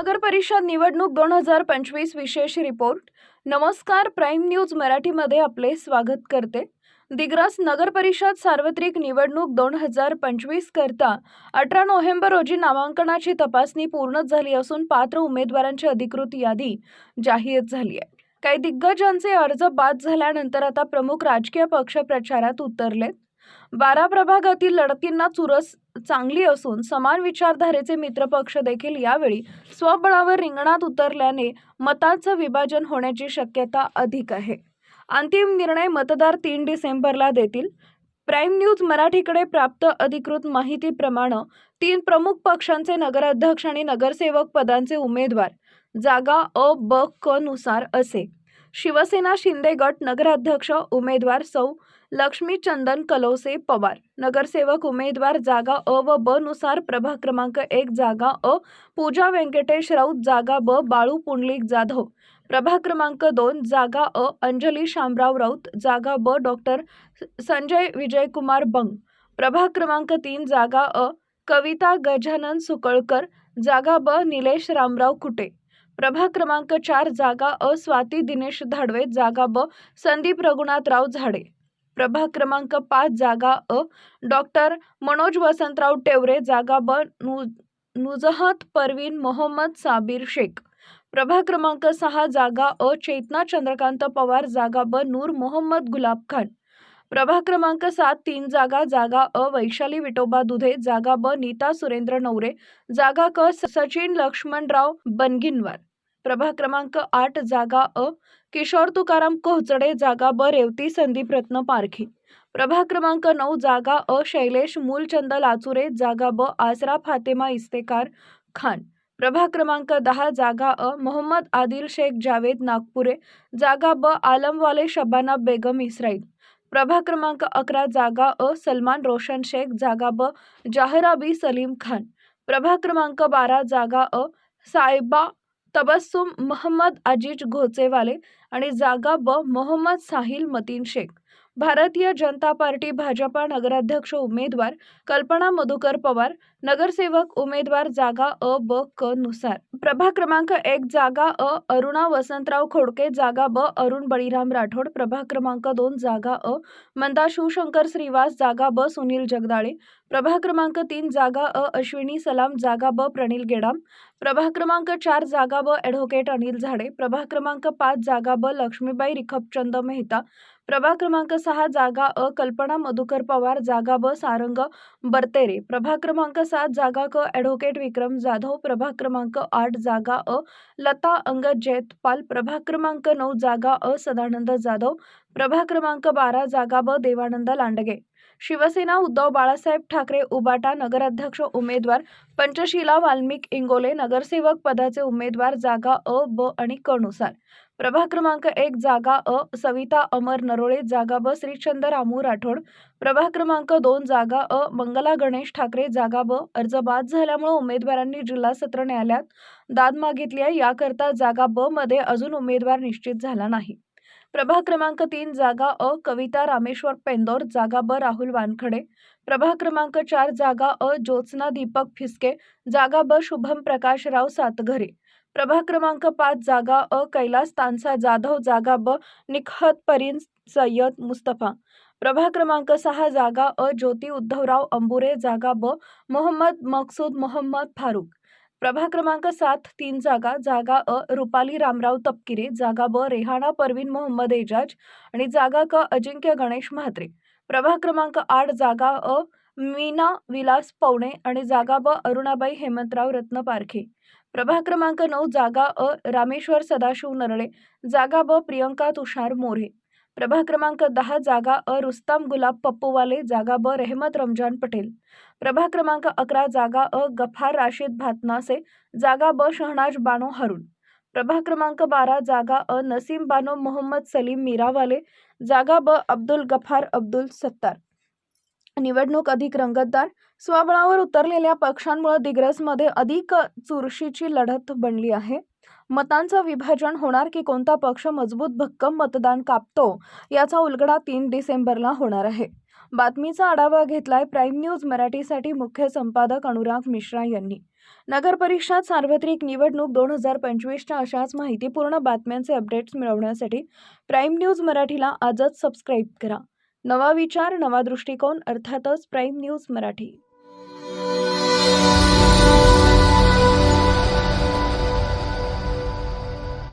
नगर परिषद निवडणूक दोन हजार पंचवीस विशेष रिपोर्ट. नमस्कार प्राईम न्यूज मराठीमध्ये आपले स्वागत करते. दिग्रस नगर परिषद सार्वत्रिक निवडणूक दोन हजार पंचवीस करता अठरा नोव्हेंबर रोजी नामांकनाची तपासणी पूर्ण झाली असून पात्र उमेदवारांची अधिकृत यादी जाहीर झाली आहे. काही दिग्गजांचे अर्ज बाद झाल्यानंतर आता प्रमुख राजकीय पक्ष प्रचारात उतरलेत. बारा प्रभागातील लढतींना चुरस चांगली असून समान विचारधारेचे मित्रपक्ष देखील यावेळी स्वबळावर रिंगणात उतरल्याने मतांचं विभाजन होण्याची शक्यता अधिक आहे. अंतिम निर्णय मतदार तीन डिसेंबरला देतील. प्राईम न्यूज मराठीकडे प्राप्त अधिकृत माहितीप्रमाणे तीन प्रमुख पक्षांचे नगराध्यक्ष आणि नगरसेवक पदांचे उमेदवार. जागा अ ब क नुसार असे. शिवसेना शिंदे गट नगराध्यक्ष उमेदवार सौ. लक्ष्मी चंदन कलोसे पवार. नगरसेवक उमेदवार जागा अ व ब नुसार प्रभाग क्रमांक एक जागा अ. पूजा व्यंकटेश राऊत जागा ब बाळू पुंडलिक जाधव. प्रभाग क्रमांक दोन जागा अ. अंजली शामराव राऊत जागा ब डॉक्टर संजय विजयकुमार बंग. प्रभाग क्रमांक तीन जागा अ. कविता गजानन सुकळकर जागा ब निलेश रामराव कुटे प्रभाग क्रमांक चार जागा अ स्वाती दिनेश धाडवे जागा ब संदीप रघुनाथराव झाडे. प्रभाग क्रमांक पाच जागा अ डॉक्टर मनोज वसंतराव टेवरे जागा ब नु नुजहत परवीन मोहम्मद साबीर शेख. प्रभाग क्रमांक सहा जागा अ चेतना चंद्रकांत पवार जागा ब नूर मोहम्मद गुलाब खान. प्रभाग क्रमांक सात तीन जागा जागा अ वैशाली विटोबा दुधे जागा ब नीता सुरेंद्र नवरे जागा क सचिन लक्ष्मणराव बनगिनवार. प्रभाग क्रमांक आठ जागा अ किशोर तुकाराम कोहचडे जागा ब रेवती संदीप रत्न पारखी. प्रभाग क्रमांक नऊ जागा अ शैलेश मूलचंद लाचुरे जागा ब आसरा फातेमा इस्तेकार खान. प्रभाग क्रमांक दहा जागा अ मोहम्मद आदिल शेख जावेद नागपुरे जागा ब आलमवाले शबाना बेगम इस्राईल. प्रभाग क्रमांक अकरा जागा अ सलमान रोशन शेख जागा ब जाहराबी सलीम खान. प्रभाग क्रमांक बारा जागा अ सायबा तबस्सुम मोहम्मद अजीज घोचेवाले आणि जागा ब मोहम्मद साहिल मतीन शेख. भारतीय जनता पार्टी भाजपा नगराध्यक्ष उमेदवार कल्पना मधुकर पवार नगरसेवक उमेदवार जागा अ ब क नुसार. प्रभाग क्रमांक एक जागा अ अरुणा वसंतराव खोडके जागा ब अरुण बळीराम राठोड प्रभाग क्रमांक दोन जागा अ मंदा शिवशंकर श्रीवास जागा ब सुनील जगदाळे प्रभाग क्रमांक तीन जागा अ अश्विनी सलाम जागा ब प्रणील गेडाम. प्रभाग क्रमांक चार जागा ब ॲडव्होकेट अनिल झाडे. प्रभाग क्रमांक पाच जागा ब लक्ष्मीबाई रिखपचंद मेहता. प्रभाग क्रमांक सहा जागा अ कल्पना मधुकर पवार जागा ब सारंग बरतेरे. प्रभाग क्रमांक सात जागा क ॲडव्होकेट विक्रम जाधव. प्रभाग क्रमांक आठ जागा अ लता अंगद जैतपाल प्रभाग क्रमांक नऊ जागा अ सदानंद जाधव. प्रभाग क्रमांक बारा जागा ब देवानंद लांडगे. शिवसेना उद्धव बाळासाहेब ठाकरे उबाटा नगराध्यक्ष उमेदवार पंचशीला वाल्मिक इंगोले नगरसेवक पदाचे उमेदवार जागा अ ब आणि क प्रभाग क्रमांक एक जागा अ सविता अमर नरोळे जागा ब श्रीचंद रामू राठोड. प्रभाग क्रमांक दोन जागा अ मंगला गणेश ठाकरे जागा ब अर्ज बाद झाल्यामुळे उमेदवारांनी जिल्हा सत्र न्यायालयात दाद मागितली आहे. याकरता जागा ब मध्ये अजून उमेदवार निश्चित झाला नाही. प्रभाग क्रमांक तीन जागा अ कविता रामेश्वर पेंदोर जागा ब राहुल वानखडे. प्रभाग क्रमांक चार जागा अ ज्योत्स्ना दीपक फिसके. जागा ब शुभम प्रकाशराव सातघरे. प्रभाग क्रमांक पाच जागा अ कैलास तानसा जाधव जागा ब निखत परीन सय्यद मुस्तफा. प्रभाग क्रमांक सहा जागा अ ज्योती उद्धवराव अंबुरे जागा ब मोहम्मद मकसूद मोहम्मद फारूक. प्रभाग क्रमांक सात तीन जागा जागा अ रुपाली रामराव तपकिरे जागा ब रेहाना परवीन मोहम्मद एजाज आणि जागा क अजिंक्य गणेश म्हात्रे. प्रभाग क्रमांक आठ जागा अ मीना विलास पवणे आणि जागा ब अरुणाबाई हेमंतराव रत्न पारखे प्रभाग क्रमांक नऊ जागा अ रामेश्वर सदाशिव नरळे जागा ब प्रियंका तुषार मोरे. प्रभाग क्रमांक दहा जागा अ रुस्ताम गुलाब पप्पूवाले जागा ब रहमत रमजान पटेल. प्रभाग क्रमांक अकरा जागा अ गफार राशीद भातनासे जागा ब शहनाज बानो हरुण प्रभाग क्रमांक बारा जागा अ नसीम बानो मोहम्मद सलीम मीरावाले जागा ब अब्दुल गफार अब्दुल सत्तार. निवडणूक अधिक रंगतदार. स्वबळावर उतरलेल्या पक्षांमुळे दिग्रसमध्ये अधिक चुरशीची लढत बनली आहे. मतांचं विभाजन होणार की कोणता पक्ष मजबूत भक्कम मतदान कापतो याचा उलगडा तीन डिसेंबरला होणार आहे. बातमीचा आढावा घेतलाय प्राईम न्यूज मराठीसाठी मुख्य संपादक अनुराग मिश्रा यांनी. नगर परिषद सार्वत्रिक निवडणूक दोन हजार पंचवीसच्या अशाच माहितीपूर्ण बातम्यांचे अपडेट्स मिळवण्यासाठी प्राईम न्यूज मराठीला आजच सबस्क्राईब करा. नवा विचार नवा दृष्टिकोन अर्थातच प्राईम न्यूज मराठी.